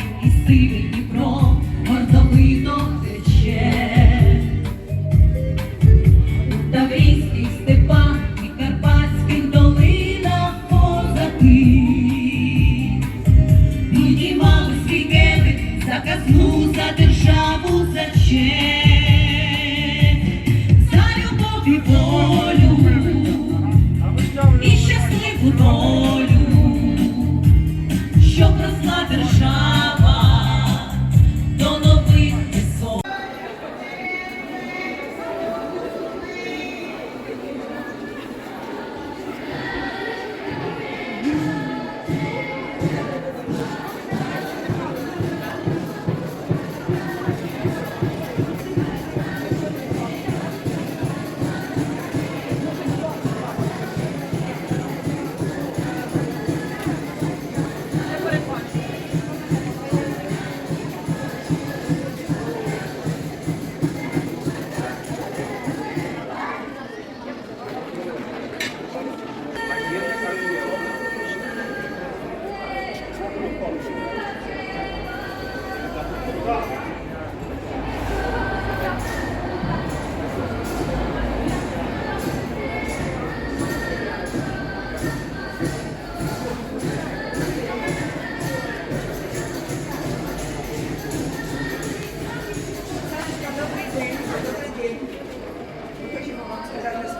Дніпрові і сивий Дніпро гордовито тече. У Таврійських степах і Карпатських долинах козаки підіймали свій келих за казну, за державу, за честь, за любов і волю і щасливу долю,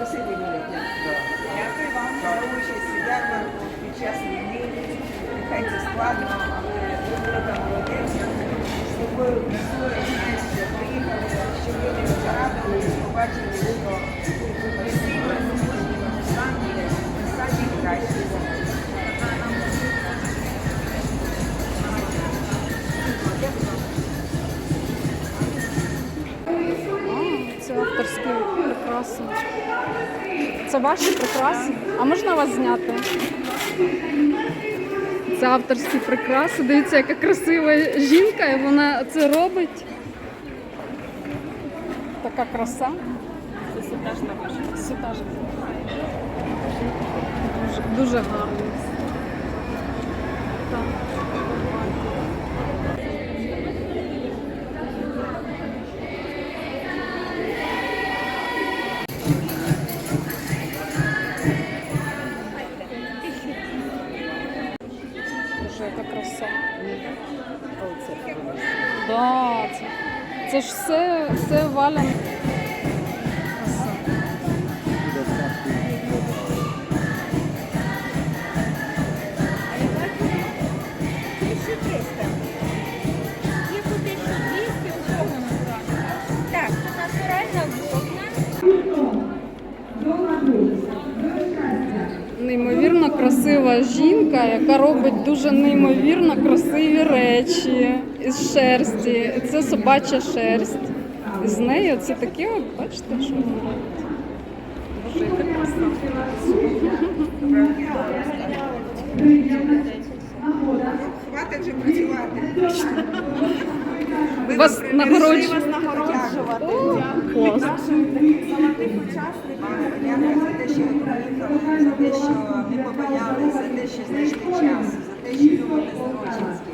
сказати Юлия. Дякую вам за участь у ярмарку під час війни. Нехай це складно, але ви молодець. З тобою Це ваші прикраси? А можна вас зняти? Це авторські прикраси. Дивіться, яка красива жінка, і вона це робить. Така краса. Це сутажна ваша. Сутажна. Дуже, дуже гарно. Да, це, це ж все, все вовна. Неймовірно красива жінка, яка робить дуже неймовірно красиві речі із шерсті. Це собача шерсть. З нею це таке, от, бачите, що. Хватить вже працювати. Вас нагороджувати. Золотих учасників, дякую за те, що ви приїхали, за те, що не побоялися, за те, що знайшли час, за те, що любите здоров'я.